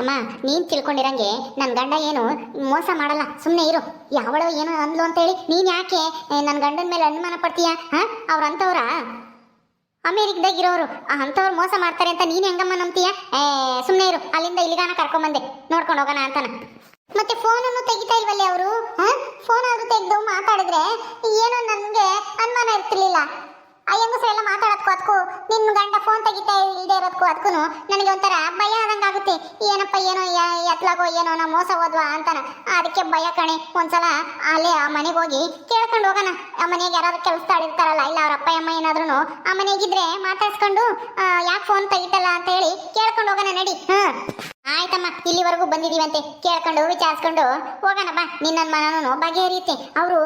ಅಮ್ಮ, ನೀನ್ ತಿಳ್ಕೊಂಡಿರಂಗೆ ನನ್ನ ಗಂಡ ಏನು ಮೋಸ ಮಾಡಲ್ಲ ಸುಮ್ಮನೆ ಇರು. ಯಾವಳು ಏನು ಅಂದ್ಲು ಅಂತೇಳಿ, ನೀನ್ ಯಾಕೆ ನನ್ನ ಗಂಡನ ಮೇಲೆ ಅನುಮಾನ ಪಡ್ತೀಯ, ಹಾ? ಅಮೇರಿಕದಾಗ ಅಮೇರಿಕದಾಗಿರೋರು ಅಂಥವ್ರು ಮೋಸ ಮಾಡ್ತಾರೆ ಅಂತ ನೀನು ಹೆಂಗಮ್ಮ ನಂಬ್ತೀಯ? ಏ ಸುಮ್ಮನೆ ಇರು, ಅಲ್ಲಿಂದ ಇಲ್ಲಿಗಾನ ಕರ್ಕೊಂಬಂದೆ, ನೋಡ್ಕೊಂಡು ಹೋಗೋಣ ಅಂತಾನ. ಮತ್ತೆ ಫೋನನ್ನು ತೆಗಿತಾ ಇಲ್ವಲ್ಲೇ ಅವರು ಫೋನ್ ಆದ್ರೂ ತೆಗೆದು ಮಾತಾಡಿದ್ರೆ ಏನೋ ನನಗೆ ಅನುಮಾನ ಇರ್ತಿರ್ಲಿಲ್ಲ. ಆ ಹೆಂಗಸರು ಎಲ್ಲ ಮಾತಾಡೋದಕ್ಕೂ ಅದಕ್ಕೂ ನಿನ್ನ ಗಂಡ ಫೋನ್ ತೆಗಿತಾ ಇಲ್ಲದೆ ಇರೋದಕ್ಕೂ ಅದಕ್ಕೂ ನನಗೆ ಒಂಥರ ಭಯ ಆದಂಗಾಗುತ್ತೆ ಏನಪ್ಪ, ಏನೋ ಎತ್ಲಾಗೋ, ಏನೋ ನಾ ಮೋಸ ಹೋದ್ವಾ ಅಂತಾನ. ಅದಕ್ಕೆ ಭಯ ಕಣೆ, ಒಂದ್ಸಲ ಅಲ್ಲೇ ಆ ಮನೆಗೆ ಹೋಗಿ ಕೇಳ್ಕೊಂಡು ಹೋಗೋಣ. ಆ ಮನೆಗೆ ಯಾರಾದ್ರು ಕೆಲಸದಾಳಿರ್ತಾರಲ್ಲ ಇಲ್ಲ ಅವ್ರ ಅಪ್ಪ, ಅಮ್ಮ ಏನಾದ್ರೂ ಆ ಮನೆಗಿದ್ರೆ ಮಾತಾಡ್ಸ್ಕೊಂಡು ಯಾಕೆ ಫೋನ್ ತೆಗಿತಲ್ಲ ಅಂತ ಹೇಳಿ ಕೇಳ್ಕೊಂಡು ಹೋಗೋಣ ನಡಿ. ಹಾ ಆಯ್ತಮ್ಮ, ಇಲ್ಲಿವರೆಗೂ ಬಂದಿದೀವಂತೆ. ಕೇಳ್ಕೊಂಡು, ವಿಚಾರಿಸ್ಕೊಂಡು ಹೋಗೋಣ ಬಾ. ನಿನ್ನ ಮನನೂ ಬಗೆಹರಿಯುತ್ತೆ. ಅವರು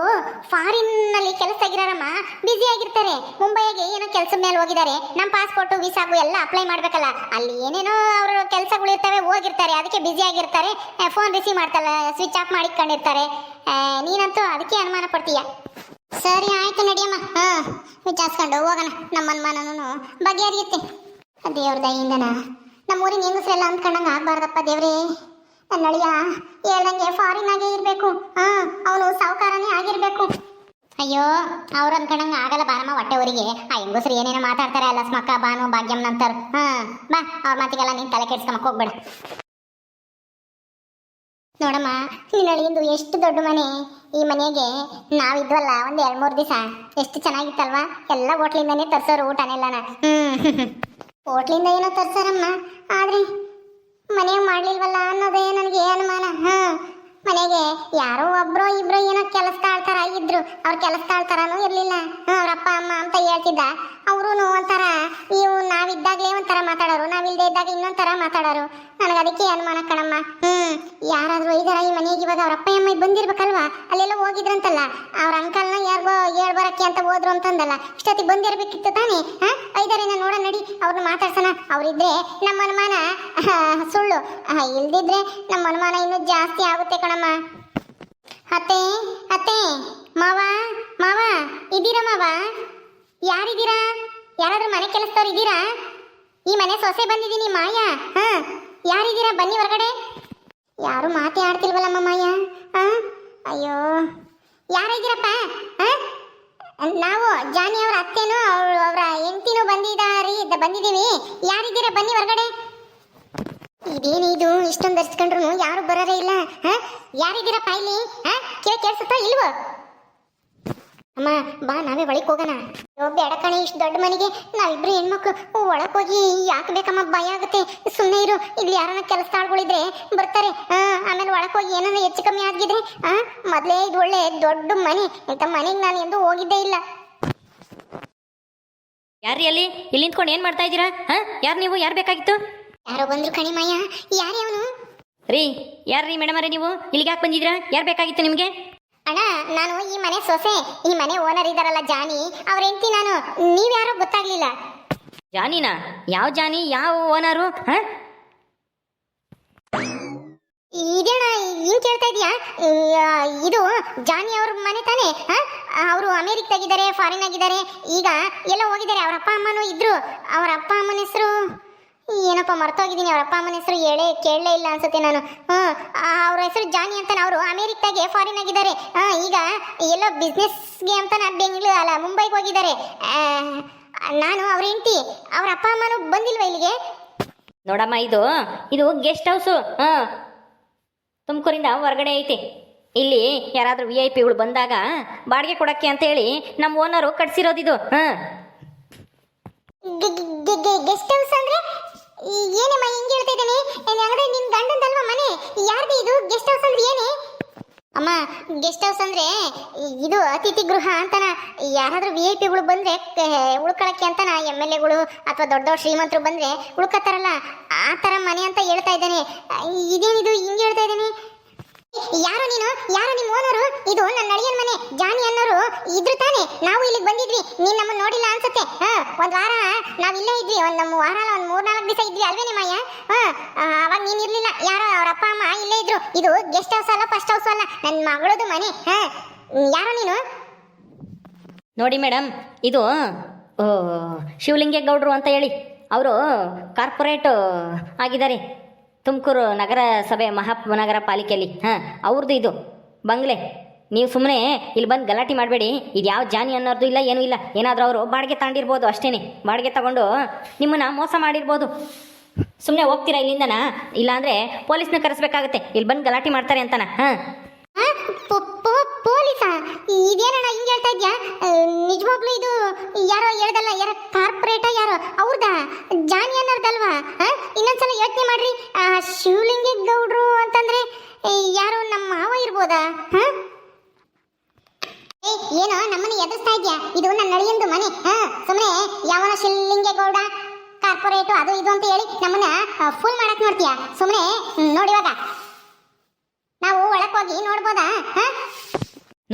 ಫಾರಿನ್ನಲ್ಲಿ ಕೆಲಸ ಆಗಿರಾರಮ್ಮ ಬ್ಯುಸಿ ಆಗಿರ್ತಾರೆ. ಮುಂಬೈಗೆ ಏನೋ ಕೆಲಸ ಮೇಲೆ ಹೋಗಿದ್ದಾರೆ. ನಮ್ಮ ಪಾಸ್ಪೋರ್ಟ್ ವೀಸಾಗು ಎಲ್ಲ ಅಪ್ಲೈ ಮಾಡಬೇಕಲ್ಲ. ಅಲ್ಲಿ ಏನೇನೋ ಅವರು ಕೆಲಸಗಳು ಇರ್ತವೆ, ಹೋಗಿರ್ತಾರೆ. ಅದಕ್ಕೆ ಬ್ಯುಸಿ ಆಗಿರ್ತಾರೆ. ಫೋನ್ ರಿಸೀವ್ ಮಾಡ್ತಲ್ಲ ಸ್ವಿಚ್ ಆಫ್ ಮಾಡಿಕೊಂಡಿರ್ತಾರೆ ಕಂಡಿರ್ತಾರೆ ನೀನಂತೂ ಅದಕ್ಕೆ ಅನುಮಾನ ಪಡ್ತೀಯ? ಸರಿ, ಆಯಿತು ನಡಿಯಮ್ಮ. ಹಾಂ, ವಿಚಾರಿಸ್ಕೊಂಡು ಹೋಗೋಣ. ನಮ್ಮ ಅನುಮಾನನು ಬಗೆಹರಿಯುತ್ತೆ. ದೇವ್ರ ದಯಿಂದ ನಮ್ಮ ಊರಿನ ಹೆಂಗಸರೆಲ್ಲ ಅಂದ್ಕೊಂಡಂಗ ಆಗ್ಬಾರ್ದಪ್ಪ ದೇವ್ರೇ. ನನ್ನ ಅಳಿಯ, ಹೇಳ್ದಂಗೆ ಫಾರಿನ್ ಆಗೇ ಇರಬೇಕು. ಹಾ, ಅವನು ಸಾವುಕಾರನೇ ಆಗಿರಬೇಕು. ಅಯ್ಯೋ, ಅವ್ರು ಅನ್ಕೊಂಡಂಗ ಆಗಲ್ಲ ಬಾರಮ್ಮ ಹೊಟ್ಟೆ ಊರಿಗೆ. ಆ ಹೆಂಗಸರು ಏನೇನೋ ಮಾತಾಡ್ತಾರೆ ಅಲ್ಲ, ಸ್ಮಕ್ಕ ಬಾನು ಭಾಗ್ಯಂ ನಂತರ ಹಾ, ಬಾ, ಅವ್ರ ಮಾತಿಗೆಲ್ಲ ನೀನ್ ತಲೆ ಕೆಡ್ಸ್ಕೊಂಬಕ್ ಹೋಗ್ಬೇಡ. ನೋಡಮ್ಮ ನಿನ್ನ ಅಳಿಯಂದು ಎಷ್ಟು ದೊಡ್ಡ ಮನೆ. ಈ ಮನೆಗೆ ನಾವಿದ್ವಲ್ಲ ಒಂದ್ ಎರಡ್ ಮೂರ್ ದಿವಸ. ಎಷ್ಟು ಚೆನ್ನಾಗಿತ್ತಲ್ವಾ? ಎಲ್ಲ ಹೋಟ್ಲಿಂದಾನೇ ತರ್ಸೋರು ಊಟನೆಲ್ಲನ. ಹ್ಮ್. ಹೋಟ್ಲಿಂದ ಏನೋ ತರ್ಸಾರಮ್ಮ. ಆದ್ರೆ ಮನೆಯಾಗ ಮಾಡ್ಲಿಲ್ವಲ್ಲ ಅನ್ನೋದೇ ನನಗೆ ಅನುಮಾನ. ಹಾ, ಮನೆಗೆ ಯಾರೋ ಒಬ್ರೋ ಇಬ್ರೋ ಏನೋ ಕೆಲಸ ತಾಳ್ತಾರ ಇದ್ರು. ಅವ್ರ ಕೆಲಸ ತಾಳ್ತಾರನೂ ಇರ್ಲಿಲ್ಲ. ಅವ್ರ ಅಪ್ಪ, ಅಮ್ಮ ಅಂತ ಹೇಳ್ತಿದ್ದ. ಅವರು ಒಂಥರ ಇವು ನಾವಿದ್ದಾಗಲೇ ಒಂಥರ ಮಾತಾಡೋರು ನಾವಿಲ್ಲದೆ ಇದ್ದಾಗ ಇನ್ನೊಂಥರ ಮಾತಾಡೋರು. ನನಗೆ ಅದಕ್ಕೆ ಅನುಮಾನ ಕಣಮ್ಮ. ಹ್ಞೂ ಯಾರಾದರೂ ಇದಾರ ಈ ಮನೆಗೆ ಇವಾಗ ಅವ್ರ ಅಪ್ಪ ಅಮ್ಮ ಬಂದಿರ್ಬೇಕಲ್ವಾ? ಅಲ್ಲೆಲ್ಲ ಹೋಗಿದ್ರಂತಲ್ಲ. ಅವ್ರ ಅಂಕಲ್ನ ಯಾರಿಗೋ ಹೇಳ್ಬರಕ್ಕೆ ಅಂತ ಹೋದ್ರು ಅಂತಂದಲ್ಲ. ಇಷ್ಟೊತ್ತಿಗೆ ಬಂದಿರಬೇಕಿತ್ತು ತಾನೇ? ಹಾಂ? ಐದರೇನ ನೋಡ ನಡಿ ಅವ್ರನ್ನ ಮಾತಾಡ್ಸೋಣ. ಅವರಿದ್ದರೆ ನಮ್ಮ ಅನುಮಾನ, ಸುಳ್ಳು. ಇಲ್ದಿದ್ರೆ ನಮ್ಮ ಅನುಮಾನ ಇನ್ನೂ ಜಾಸ್ತಿ ಆಗುತ್ತೆ ಕಣಮ್ಮ. ಅತ್ತೆ ಅತ್ತೆ, ಮಾವ ಮಾವ, ಇದ್ದೀರಾ ಮಾವ? ಯಾರಿದ್ದೀರಾ? ಯಾರಾದ್ರೂ ಮನೆ ಕೆಲಸದವ್ರು ಇದ್ದೀರಾ? ಈ ಮನೆ ಸೊಸೆ ಬಂದಿದ್ದೀನಿ, ಮಾಯಾ. ಹಾ, ಯಾರಿದ್ದೀರಾ? ಬನ್ನಿ ಹೊರಗಡೆ. ಯಾರು ಮಾತೇ ಆಡ್ತಿಲ್ವಲ್ಲಮ್ಮ ಮಾಯಾ ಹಾ? ಅಯ್ಯೋ. ಯಾರಿದ್ದೀರಪ್ಪ ಹಾ? ನಾವು ಜಾನಿ ಅವ್ರ ಅತ್ತೆನೂ ಅವ್ರ ಅವರ ಹೆಂಡತಿನೂ ಬಂದಿದ್ದಾರಿ ಬಂದಿದ್ದೀವಿ. ಯಾರಿದ್ದೀರಾ? ಬನ್ನಿ ಹೊರಗಡೆ. ಇದೇನು ಇದು ಇಷ್ಟೊಂದು ಧರಿಸ್ಕೊಂಡ್ರು ಯಾರು ಬರೋರೇ ಇಲ್ಲ. ಹಾ? ಯಾರಿದ್ದೀರಪ್ಪ ಇಲ್ಲಿ? ಹಾ? ಕೇಳಿ ಕೇಳಿಸುತ್ತಾ ಇಲ್ವೋ? ಅಮ್ಮ ಬಾ ನಾವೇ ಒಳಗೆ ಹೋಗೋಣ. ಬೇಡ ಕಣೆ ಇಷ್ಟು ದೊಡ್ಡ ಮನೆಗೆ ನಾವಿಬ್ರು ಹೆಣ್ಮಕ್ಳು ಒಳಗೆ ಹೋಗಿ ಯಾಕೆ ಬೇಕಮ್ಮ? ಭಯ ಆಗುತ್ತೆ. ಸುಮ್ಮನೆ ಇರು ಇಲ್ಲಿ ಯಾರನ್ನ ಕೆಲಸ ಆಳ್ಗಳಿದ್ರೆ ಬರ್ತಾರೆ. ಆ, ಆಮೇಲೆ ಒಳಗೆ ಹೋಗಿ ಏನಾದ್ರು ಹೆಚ್ಚು ಕಮ್ಮಿ ಆಗಿದ್ರೆ ಆ ಮೊದಲೇ ಇದು ಒಳ್ಳೆ ದೊಡ್ಡ ಮನೆ. ಇಂಥ ಮನೆಗೆ ನಾನು ಎಂದು ಹೋಗಿದ್ದೇ ಇಲ್ಲ. ಯಾರ್ರಿ ಅಲ್ಲಿ? ಇಲ್ಲಿ ನಿಂತ್ಕೊಂಡು ಏನು ಮಾಡ್ತಾ ಇದ್ದೀರಾ? ಹಾ ಯಾರು ನೀವು? ಯಾರು ಬೇಕಾಗಿತ್ತು? ಯಾರೋ ಬಂದ್ರು ಕಣಿ ಮಾಯ. ಯಾರೇ ಅವನು? ರೀ ಯಾರ್ರಿ ಮೇಡಮ್ ಅರೇ ನೀವು? ಇಲ್ಲಿಗೆ ಯಾಕೆ ಬಂದಿದ್ದೀರಾ? ಯಾರು ಬೇಕಾಗಿತ್ತು ನಿಮಗೆ? ಅಣ್ಣ ನಾನು ಈ ಮನೆ ಸೊಸೆ ಈ ಮನೆ ಓನರ್ ಇದಾರಲ್ಲ ಜಾನಿ ಅವ್ರ ಹೆಂಡತಿ ನಾನು ನೀವ್ಯಾರೋ ಗೊತ್ತಾಗ್ಲಿಲ್ಲ. ಜಾನಿನ? ಯಾವ ಜಾನಿ ಯಾವ ಓನರು ಹಾಂ? ಇದೇಣ ಏನ್ ಕೇಳ್ತಾ ಇದೀಯಾ? ಇದು ಜಾನಿ ಅವ್ರ ಮನೆ ತಾನೇ? ಅವರು ಅಮೇರಿಕದಾಗಿದ್ದಾರೆ ಫಾರಿನ್ ಆಗಿದ್ದಾರೆ ಈಗ ಎಲ್ಲ ಹೋಗಿದ್ದಾರೆ ಅವ್ರ ಅಪ್ಪ ಅಮ್ಮನೂ ಇದ್ರು. ಅವ್ರ ಅಪ್ಪ ಅಮ್ಮನ ಹೆಸರು? ಏನಪ್ಪ ಮರ್ತೋಗಿದ್ದೀನಿ ಅವ್ರ ಅಪ್ಪ ಅಮ್ಮನ ಹೆಸರು ಹೇಳೇ ಕೇಳಲೇ ಇಲ್ಲ ಅನ್ಸುತ್ತೆ ನಾನು. ಹ್ಞೂ ಅವ್ರ ಹೆಸರು ಜಾನಿ ಅಂತ ಅವರು. ಅಮೇರಿಕಾಗೆ ಫಾರಿನ್ ಆಗಿದ್ದಾರೆ. ಹಾಂ ಈಗ ಎಲ್ಲೋ ಬಿಸ್ನೆಸ್ಗೆ ಅಂತ ಬೆಂಗಳೂರು ಅಲ್ಲ ಮುಂಬೈಗೆ ಹೋಗಿದ್ದಾರೆ. ನಾನು ಅವ್ರ ಹೆಂಡತಿ ಅವ್ರ ಅಪ್ಪ ಅಮ್ಮನೂ ಬಂದಿಲ್ವ ಇಲ್ಲಿಗೆ? ನೋಡಮ್ಮ ಇದು ಇದು ಗೆಸ್ಟ್ ಹೌಸು ಹಾಂ ತುಮಕೂರಿಂದ ಹೊರಗಡೆ ಐತಿ. ಇಲ್ಲಿ ಯಾರಾದರೂ ವಿ ಐ ಪಿಗಳು ಬಂದಾಗ ಬಾಡಿಗೆ ಕೊಡಕ್ಕೆ ಅಂತೇಳಿ ನಮ್ಮ ಓನರು ಕಟ್ಸಿರೋದಿದು. ಹಾಂ ಗೆಸ್ಟ್ ಹೌಸ್ ಅಂದ್ರೆ ಏನಮ್ಮ ಹಿಂಗೆ ಹೇಳ್ತಾ ಇದ್ದಾನೆ? ಅಂದ್ರೆ ನಿನ್ ಗಂಡಂದಲ್ವಾ ಮನೆ? ಯಾರ್ದು ಇದು? ಗೆಸ್ಟ್ ಹೌಸ್ ಅಂದ್ರೆ ಏನೇ? ಅಮ್ಮ ಗೆಸ್ಟ್ ಹೌಸ್ ಅಂದ್ರೆ ಇದು ಅತಿಥಿ ಗೃಹ ಅಂತನ. ಯಾರಾದ್ರೂ ವಿ ಐ ಪಿಗಳು ಬಂದ್ರೆ ಉಳ್ಕೊಳಕ್ಕೆ ಅಂತನ ಎಂ ಎಲ್ ಎಗಳು ಅಥವಾ ದೊಡ್ಡ ದೊಡ್ಡ ಶ್ರೀಮಂತರು ಬಂದ್ರೆ ಉಳ್ಕೊತಾರಲ್ಲ, ಆ ತರ ಮನೆ ಅಂತ ಹೇಳ್ತಾ ಇದ್ದಾನೆ. ಇದೇನಿದು? ಹಿಂಗೆ ಹೇಳ್ತಾ ಇದ್ದಾನೆ? ಯಾರು ನೀನು? ಯಾರು ನಿಮ್ಮ ಓನರು? ಇದು ನನ್ನ ಅಳಿಯನ ಮನೆ. ಜಾನಿ ಅನ್ನೋರು ಇದ್ರು ತಾನೆ. ನಾವು ಇಲ್ಲಿಗೆ ಬಂದಿದ್ವಿ. ನೀನ್ ನಮ್ಮನ್ನ ನೋಡಿಲ್ಲ ಅನ್ಸುತ್ತೆ. ಹಾ, ಒಂದ್ ವಾರ ನಾವ್ ಇಲ್ಲೇ ಇದ್ವಿ. ಒಂದ್ ನಮ್ಮ ವಾರ ಒಂದ್ ಮೂರ್ನಾಲ್ಕು ದಿವಸ ಇದ್ವಿ ಅಲ್ವೇ ಮಾಯ ಹಾ ಅವಾಗ ನೀನ್ ಇರ್ಲಿಲ್ಲ. ಯಾರೋ ಅವ್ರ ಅಪ್ಪ, ಅಮ್ಮ ಇಲ್ಲೇ ಇದ್ರು. ಇದು ಗೆಸ್ಟ್ ಹೌಸ್ ಅಲ್ಲ, ಫಸ್ಟ್ ಹೌಸ್ ಅಲ್ಲ. ನನ್ನ ಮಗಳದು ಮನೆ. ಹ, ಯಾರು ನೀನು? ನೋಡಿ ಮೇಡಮ್ ಇದು ಶಿವಲಿಂಗೇಗೌಡರು ಅಂತ ಹೇಳಿ. ಅವರು ಕಾರ್ಪೊರೇಟ್ ಆಗಿದ್ದಾರೆ. ತುಮಕೂರು ನಗರ ಸಭೆ ಮಹಾನಗರ ಪಾಲಿಕೆಯಲ್ಲಿ, ಹಾಂ ಅವ್ರದ್ದು ಇದು. ಬಂಗ್ಲೆ, ನೀವು ಸುಮ್ಮನೆ ಇಲ್ಲಿ ಬಂದು ಗಲಾಟೆ ಮಾಡಬೇಡಿ. ಇದು ಯಾವ ಜಾನಿ ಅನ್ನೋದು ಇಲ್ಲ, ಏನೂ ಇಲ್ಲ. ಏನಾದರೂ ಅವರು ಬಾಡಿಗೆ ತಗೊಂಡಿರ್ಬೋದು ಅಷ್ಟೇ ಬಾಡಿಗೆ ತಗೊಂಡು ನಿಮ್ಮನ್ನ ಮೋಸ ಮಾಡಿರ್ಬೋದು. ಸುಮ್ಮನೆ ಹೋಗ್ತೀರಾ ಇಲ್ಲಿಂದನಾ? ಇಲ್ಲಾಂದರೆ ಪೊಲೀಸ್ನ ಕರೆಸ್ಬೇಕಾಗತ್ತೆ. ಇಲ್ಲಿ ಬಂದು ಗಲಾಟೆ ಮಾಡ್ತಾರೆ ಅಂತಾನ? ಹಾಂ. ಇದೇನಣ್ಣ ಹಿಂಗೆ ಹೇಳ್ತಾ ಇದ್ಯಾ? ನಿಜವಾಗ್ಲೂ ಇದು ಯಾರೋ ಹೇಳ್ದಲ್ಲ, ಯಾರೋ ಕಾರ್ಪೊರೇಟ ಯಾರೋ? ಅವ್ರದ? ಜಾನಿ ಇನ್ನೊಂದ್ ಇನ್ನೊಂದ್ಸಲ ಯೋಚನೆ ಮಾಡ್ರಿ. ಶಿವಲಿಂಗಿ ಗೌಡ್ರು ಅಂತಂದ್ರೆ ಯಾರು ನಮ್ಮ ಮಾವ ಇರ್ಬೋದಾ? ಹಾ? ಏನೋ ನಮ್ಮನ್ನ ಎದುರಿಸ್ತಾ ಇದ್ಯಾ? ಇದು ನನ್ನ ನಳಿಯಂದು ಮನೆ. ಹಾ ಸುಮ್ಮನೆ ಯಾವನ ಶಿವಲಿಂಗೇಗೌಡ ಕಾರ್ಪೊರೇಟು ಅದು ಇದು ಅಂತ ಹೇಳಿ ನಮ್ಮನ್ನ ಫುಲ್ ಮಾಡಕ್ ನೋಡ್ತೀಯಾ? ಸುಮ್ಮನೆ ನೋಡಿವಾಗ ನಾವು ಒಳಕ್ ಹೋಗಿ ನೋಡ್ಬೋದಾ? ಹಾ?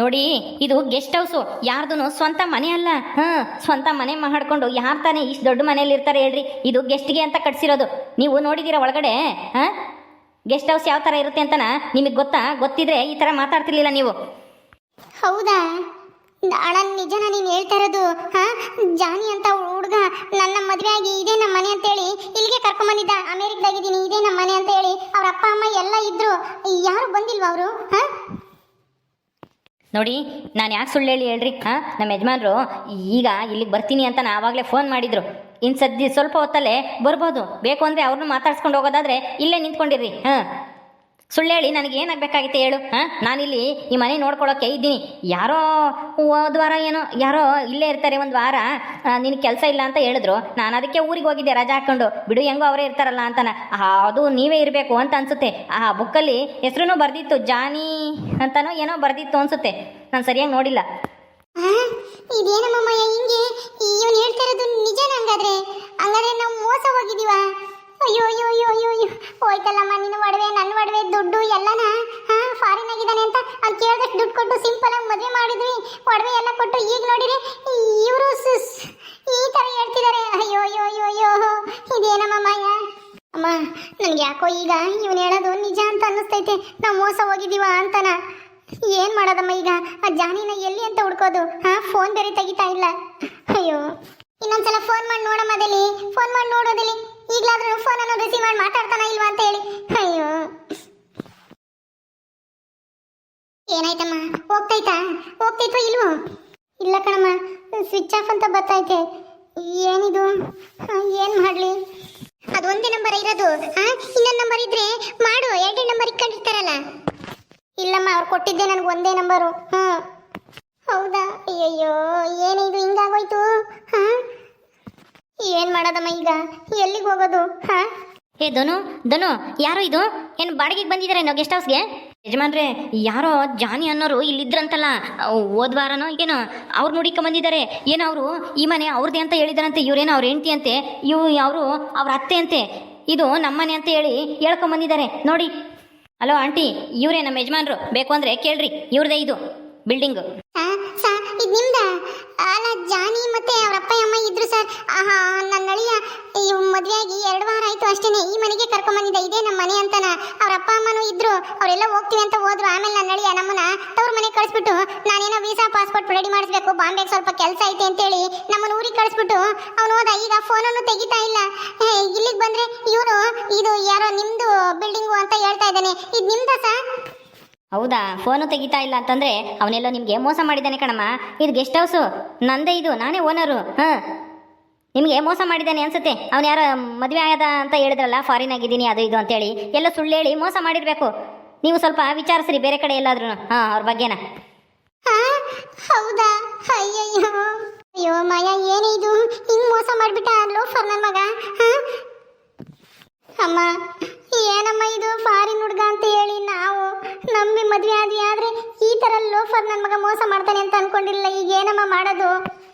ನೋಡಿ, ಇದು ಗೆಸ್ಟ್ ಹೌಸು ಯಾರ್ದು ಸ್ವಂತ ಮನೆ ಅಲ್ಲ. ಹಾಂ, ಸ್ವಂತ ಮನೆ ಮಾಡ್ಕೊಂಡು ಯಾರು ತಾನೇ ಇಷ್ಟು ದೊಡ್ಡ ಮನೇಲಿ ಇರ್ತಾರೆ ಹೇಳ್ರಿ. ಇದು ಗೆಸ್ಟ್ಗೆ ಅಂತ ಕಟ್ಸಿರೋದು. ನೀವು ನೋಡಿದೀರ ಒಳಗಡೆ, ಹಾಂ? ಗೆಸ್ಟ್ ಹೌಸ್ ಯಾವ ಥರ ಇರುತ್ತೆ ಅಂತನ ನಿಮಗೆ ಗೊತ್ತಾ? ಗೊತ್ತಿದ್ರೆ ಈ ಥರ ಮಾತಾಡ್ತಿರ್ಲಿಲ್ಲ ನೀವು. ಹೌದಾ? ಅಣ್ಣ, ನಿಜನ ನೀನು ಹೇಳ್ತಾ ಇರೋದು, ಹಾ? ಜಾನಿ ಅಂತ ಹುಡುಗ ನನ್ನ ಮದುವೆ ಆಗಿ ಇದೇ ನಮ್ಮ ಮನೆ ಅಂತೇಳಿ ಇಲ್ಲಿಗೆ ಕರ್ಕೊಂಬಂದಿದ್ದ. ಅಮೇರಿಕದಾಗಿದ್ದೀನಿ, ಇದೇ ನಮ್ಮ ಮನೆ ಅಂತ ಹೇಳಿ ಅವ್ರ ಅಪ್ಪ, ಅಮ್ಮ ಎಲ್ಲ ಇದ್ರು. ಯಾರು ಬಂದಿಲ್ವಾ ಅವರು, ಹಾ? ನೋಡಿ, ನಾನು ಯಾಕೆ ಸುಳ್ಳು ಹೇಳಿ ಹೇಳ್ರಿ? ಹಾಂ ನಮ್ಮ ಯಜಮಾನ್ರು, ಈಗ ಇಲ್ಲಿಗೆ ಬರ್ತೀನಿ ಅಂತ ನಾ ಆವಾಗಲೇ ಫೋನ್ ಮಾಡಿದ್ರು. ಇನ್ನು ಸದ್ಯ ಸ್ವಲ್ಪ ಹೊತ್ತಲ್ಲೇ ಬರ್ಬೋದು. ಬೇಕು ಅಂದರೆ ಅವ್ರನ್ನ ಮಾತಾಡ್ಸ್ಕೊಂಡು ಹೋಗೋದಾದ್ರೆ ಇಲ್ಲೇ ನಿಂತ್ಕೊಂಡಿರ್ರಿ. ಹಾಂ. ಸುಳ್ಳು ಹೇಳಿ, ನನಗೆ ಏನಾಗಬೇಕಾಗಿತ್ತು ಹೇಳು? ಹಾಂ? ನಾನಿಲ್ಲಿ ಈ ಮನೆ ನೋಡ್ಕೊಳ್ಳೋಕೆ ಇದ್ದೀನಿ. ಯಾರೋ ಹೋದ ವಾರ ಏನೋ, ಯಾರೋ ಇಲ್ಲೇ ಇರ್ತಾರೆ ಒಂದು ವಾರ. ನಿನಗೆ ಕೆಲಸ ಇಲ್ಲ ಅಂತ ಹೇಳಿದ್ರು. ನಾನು ಅದಕ್ಕೆ ಊರಿಗೆ ಹೋಗಿದ್ದೆ, ರಜಾ ಹಾಕೊಂಡು. ಬಿಡು, ಹೆಂಗೋ ಅವರೇ ಇರ್ತಾರಲ್ಲ ಅಂತಾನೆ. ಅದು ನೀವೇ ಇರಬೇಕು ಅಂತ ಅನ್ಸುತ್ತೆ. ಆ, ಬುಕ್ಕಲ್ಲಿ ಹೆಸರು ಬರ್ದಿತ್ತು, ಜಾನಿ ಅಂತನೋ ಏನೋ ಬರ್ದಿತ್ತು ಅನ್ಸುತ್ತೆ. ನಾನು ಸರಿಯಾಗಿ ನೋಡಿಲ್ಲ. ಇದೇನಮ್ಮಯ್ಯ, ಹಿಂಗೆ? ಇವನು ಹೇಳ್ತಾ ಇರೋದು ನಿಜ ಹಂಗಾದ್ರೆ ಹಂಗಾದ್ರೆ ನಾವು ಮೋಸ ಅಯ್ಯೋ ಅಯ್ಯೋ ಅಯ್ಯೋ. ಹೋಯ್ತಲ್ಲಮ್ಮ, ನಿನ್ನ ಒಡವೆ, ನನ್ನ ಒಡವೆ, ದುಡ್ಡು ಎಲ್ಲನ, ಹಾ ಫಾರಿನ್ ಆಗಿದ್ದಾನೆ ಅಂತ ಅವ್ನು ಕೇಳಿದಷ್ಟು ದುಡ್ಡು ಕೊಟ್ಟು ಸಿಂಪಲ್ ಆಗಿ ಮದುವೆ ಮಾಡಿದ್ವಿ. ಒಡವೆ ಎಲ್ಲ ಕೊಟ್ಟು ಈಗ ನೋಡಿರಿ, ಇವರು ಈ ಥರ ಹೇಳ್ತಿದ್ದಾರೆ ಅಯ್ಯೋ ಅಯ್ಯೋ ಅಯ್ಯೋ ಅಯ್ಯೋ ಇದೇನಮ್ಮ ಅಮ್ಮ, ನನ್ಗೆ ಯಾಕೋ ಈಗ ಇವನು ಹೇಳೋದು ನಿಜ ಅಂತ ಅನ್ನಿಸ್ತೈತೆ. ನಾವು ಮೋಸ ಹೋಗಿದ್ದೀವ ಅಂತನ? ಏನ್ ಮಾಡೋದಮ್ಮ ಈಗ? ಆ ಜಾನಿನ ಎಲ್ಲಿ ಅಂತ ಹುಡ್ಕೋದು? ಹಾ ಫೋನ್ ಬೇರೆ ತೆಗಿತಾ ಇಲ್ಲ. ಅಯ್ಯೋ, ಇನ್ನೊಂದ್ಸಲ ಫೋನ್ ಮಾಡಿ ನೋಡಮ್ಮ ಅದಲ್ಲಿ? ಫೋನ್ ಮಾಡಿ ನೋಡೋದಿಲ್ಲಿ ಈಗ್ಲಾದ್ರೂ ಫೋನ್ ಅನ್ನು ರಿಸೀವ್ ಮಾಡಿ ಮಾತಾಡ್ತಾನ ಇಲ್ವಾ ಅಂತ ಹೇಳಿ. ಅಯ್ಯೋ. ಏನಾಯ್ತಮ್ಮ? ಹೋಗ್ತೈತಾ ಹೋಗ್ತೈತೋ ಇಲ್ವೋ? ಇಲ್ಲ ಕಣಮ್ಮ ಸ್ವಿಚ್ ಆಫ್ ಅಂತ ಬರ್ತೈತೆ. ಏನಿದು? ಏನು ಮಾಡ್ಲಿ? ಅದು ಒಂದೇ ನಂಬರ್ ಇರೋದು. ಇನ್ನೊಂದು ನಂಬರ್ ಇದ್ರೆ ಮಾಡು ಎರಡೇ ನಂಬರ್ ಇಟ್ಕೊಂಡಿರ್ತಾರಲ್ಲ ಇಲ್ಲಮ್ಮ, ಅವ್ರು ಕೊಟ್ಟಿದ್ದೆ ನನಗೆ ಒಂದೇ ನಂಬರು ಹ್ಞೂ ಹೌದಾ? ಅಯ್ಯಯ್ಯೋ, ಏನಿದು? ಹಿಂಗಾಗೋಯ್ತು? ಹಾ? ಏನು ಮಾಡೋದಮ್ಮ ಈಗ? ಎಲ್ಲಿಗೆ ಹೋಗೋದು ಹಾ? ಏ ಧನು ಧನು ಯಾರು ಇದು? ಏನು ಬಾಡಿಗೆಗೆ ಬಂದಿದ್ದಾರೆ ಗೆಸ್ಟ್ ಹೌಸ್ಗೆ ಯಜಮಾನ್ರೆ ಯಾರೋ ಜಾನಿ ಅನ್ನೋರು ಇಲ್ಲಿದ್ರಂತಲ್ಲ ಓದ್ವಾರನೋ ಹೋದ್ ವಾರನೋ ಏನೋ ಅವ್ರು ನೋಡಿಕೊಂಡ್ ಬಂದಿದ್ದಾರೆ. ಏನೋ ಅವರು ಈ ಮನೆ ಅವ್ರದ್ದೇ ಅಂತ ಹೇಳಿದಾರಂತೆ ಇವ್ರೇನೋ ಅವ್ರ ಹೆಂಡತಿ ಅಂತೆ ಇವು ಅವರು ಅವ್ರ ಅತ್ತೆ ಅಂತೆ. ಇದು ನಮ್ಮನೆ ಅಂತ ಹೇಳಿ ಹೇಳ್ಕೊಂಬಂದಿದ್ದಾರೆ ನೋಡಿ. ಹಲೋ ಆಂಟಿ ಇವರೇ ನಮ್ಮ ಯಜಮಾನ್ರು. ಬೇಕು ಅಂದ್ರೆ ಕೇಳ್ರಿ ಇವ್ರದೇ ಇದು ಬಿಲ್ಡಿಂಗು. ಅಲ್ಲ, ಜಾನಿ ಮತ್ತೆ ಅವ್ರ ಅಪ್ಪ ಅಮ್ಮ ಇದ್ರು ಸರ್. ಆಹಾ ನನ್ನ ಅಳಿಯ ಮದುವೆಯಾಗಿ ಎರಡು ವಾರ ಆಯ್ತು ಅಷ್ಟೇನೆ. ಈ ಮನೆಗೆ ಕರ್ಕೊಂಬಂದಿದ್ದೆ ಇದೇ ನಮ್ಮ ಮನೆ ಅಂತಾನ. ಅವ್ರ ಅಪ್ಪ ಅಮ್ಮನೂ ಇದ್ರು. ಅವರೆಲ್ಲ ಹೋಗ್ತೀವಿ ಅಂತ ಹೋದ್ರು. ಆಮೇಲೆ ನನ್ನ ಅಳಿಯ ನಮ್ಮನ್ನ ತವ್ರ ಮನೆಗೆ ಕಳಿಸ್ಬಿಟ್ಟು, ನಾನೇನೋ ವೀಸಾ ಪಾಸ್ಪೋರ್ಟ್ ರೆಡಿ ಮಾಡಿಸ್ಬೇಕು, ಬಾಂಬೆಗೆ ಸ್ವಲ್ಪ ಕೆಲಸ ಐತೆ ಅಂತೇಳಿ ನಮ್ಮನ್ನ ಊರಿಗೆ ಕಳಿಸ್ಬಿಟ್ಟು, ಅವನು ಹೋದ, ಈಗ ಫೋನನ್ನು ತೆಗಿತಾ ಇಲ್ಲ. ಇಲ್ಲಿಗೆ ಬಂದ್ರೆ ಇವರು, ಇದು ಯಾರೋ ನಿಮ್ದು ಬಿಲ್ಡಿಂಗು ಅಂತ ಹೇಳ್ತಾ ಇದ್ದಾನೆ. ಇದು ನಿಮ್ದ ಸರ್? ಹೌದಾ? ಫೋನು ತೆಗಿತಾ ಇಲ್ಲ ಅಂತಂದ್ರೆ ಅವನೆಲ್ಲೋ ನಿಮಗೆ ಮೋಸ ಮಾಡಿದ್ದಾನೆ ಕಣಮ್ಮ. ಇದು ಗೆಸ್ಟ್ ಹೌಸು ನಂದೇ ಇದು, ನಾನೇ ಓನರು ಹಾಂ. ನಿಮಗೆ ಮೋಸ ಮಾಡಿದ್ದಾನೆ ಅನ್ಸುತ್ತೆ. ಅವನು ಯಾರೋ ಮದುವೆ ಆಗದ ಅಂತ ಹೇಳಿದ್ರಲ್ಲ ಫಾರಿನ್ ಆಗಿದ್ದೀನಿ, ಅದು ಇದು ಅಂತೇಳಿ. ಎಲ್ಲ ಸುಳ್ಳು ಹೇಳಿ ಮೋಸ ಮಾಡಿರಬೇಕು. ನೀವು ಸ್ವಲ್ಪ ವಿಚಾರಿಸ್ರಿ, ಬೇರೆ ಕಡೆ ಎಲ್ಲಾದ್ರೂ ಹಾಂ, ಅವ್ರ ಬಗ್ಗೆನ. ಹೌದಾ? ಅಯ್ಯಯ್ಯೋ. ಅಯ್ಯೋ, ಮಾಯ, ಏನೇ ಇದು? ಮೋಸ ಮಾಡ್ಬಿಟ್ಟ ಲೋಫರ್ ನನ್ನ ಮಗ ಅಮ್ಮ ಮದ್ವೆ ಆದ್ವಿ ಆದ್ರೆ ಈ ತರ ಲೋಫರ್ ನನ್ನ ಮಗ ಮೋಸ ಮಾಡ್ತಾನೆ ಅಂತ ಅನ್ಕೊಂಡಿಲ್ಲ ಈಗ ಏನಮ್ಮ ಮಾಡೋದು?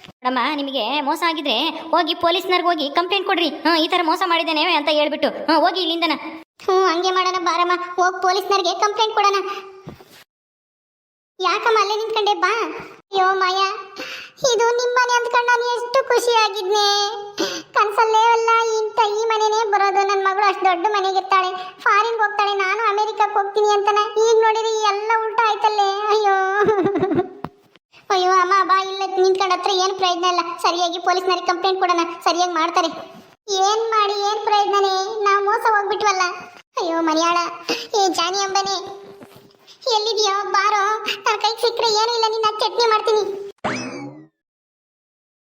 ಮೇಡಮ್ಮ ನಿಮಗೆ ಮೋಸ ಆಗಿದ್ರೆ ಹೋಗಿ ಪೊಲೀಸ್ನರ್ಗೆ ಹೋಗಿ ಕಂಪ್ಲೇಂಟ್ ಕೊಡ್ರಿ. ಹಾಂ ಈ ಥರ ಮೋಸ ಮಾಡಿದ್ದೇನೆ ಅಂತ ಹೇಳ್ಬಿಟ್ಟು. ಹಾಂ ಹೋಗಿ ಇಲ್ಲಿಂದನ. ಹ್ಞೂ ಹಂಗೆ ಮಾಡೋಣ ಬಾರಮ್ಮ. ಹೋಗಿ ಪೊಲೀಸ್ನವ್ರಿಗೆ ಕಂಪ್ಲೇಂಟ್ ಕೊಡೋಣ. ಯಾಕಮ್ಮ ಅಲ್ಲೇ ನಿಂತ್ಕೊಂಡೆ ಬಾ. ಅಯ್ಯೋ ಮಾಯ. ಇದು ನಿಮ್ಮನೆ ಅಂದ್ಕೊಂಡು ನಾನು ಎಷ್ಟು ಖುಷಿಯಾಗಿದ್ನೆ. ಕನ್ಸಲ್ಲೇ ಅಲ್ಲ, ಇಂಥ ಈ ಮನೆನೇ ಬರೋದು. ನನ್ನ ಮಗಳು ಅಷ್ಟು ದೊಡ್ಡ ಮನೆಗೆ ಇರ್ತಾಳೆ. ಫಾರಿನ್ಗೆ ಹೋಗ್ತಾಳೆ. ನಾನು ಅಮೆರಿಕಕ್ಕೆ ಹೋಗ್ತೀನಿ ಅಂತಾನೆ. ಈಗ ನೋಡಿರಿ ಎಲ್ಲ ಊಟ ಆಯ್ತಲ್ಲೇ. ಅಯ್ಯೋ. ಅಯ್ಯೋ, ಅಮ್ಮ, ಬಾ, ಇಲ್ಲ ನಿಂತ್ಕೊಂಡ ಹತ್ರ ಏನು ಪ್ರಯೋಜನ ಇಲ್ಲ. ಸರಿಯಾಗಿ ಪೊಲೀಸ್ನವ್ರಿಗೆ ಕಂಪ್ಲೇಂಟ್ ಕೊಡೋಣ. ಸರಿಯಾಗಿ ಮಾಡ್ತಾರೆ. ಏನ್ ಮಾಡಿ, ಏನ್ ಪ್ರಯೋಜನನೇ? ನಾವು ಮೋಸ ಹೋಗ್ಬಿಟ್ವಲ್ಲ. ಅಯ್ಯೋ, ಮನೆಯಾಳ. ಏ, ಜಾನಿ ಅಂಬನೆ. ಎಲ್ಲಿದೆಯೋ, ಬಾರೋ. ನನ್ನ ಕೈಗೆ ಸಿಕ್ಕರೆ ಏನೂ ಇಲ್ಲ. ನಿನ್ನ ಚಟ್ನಿ ಮಾಡ್ತೀನಿ.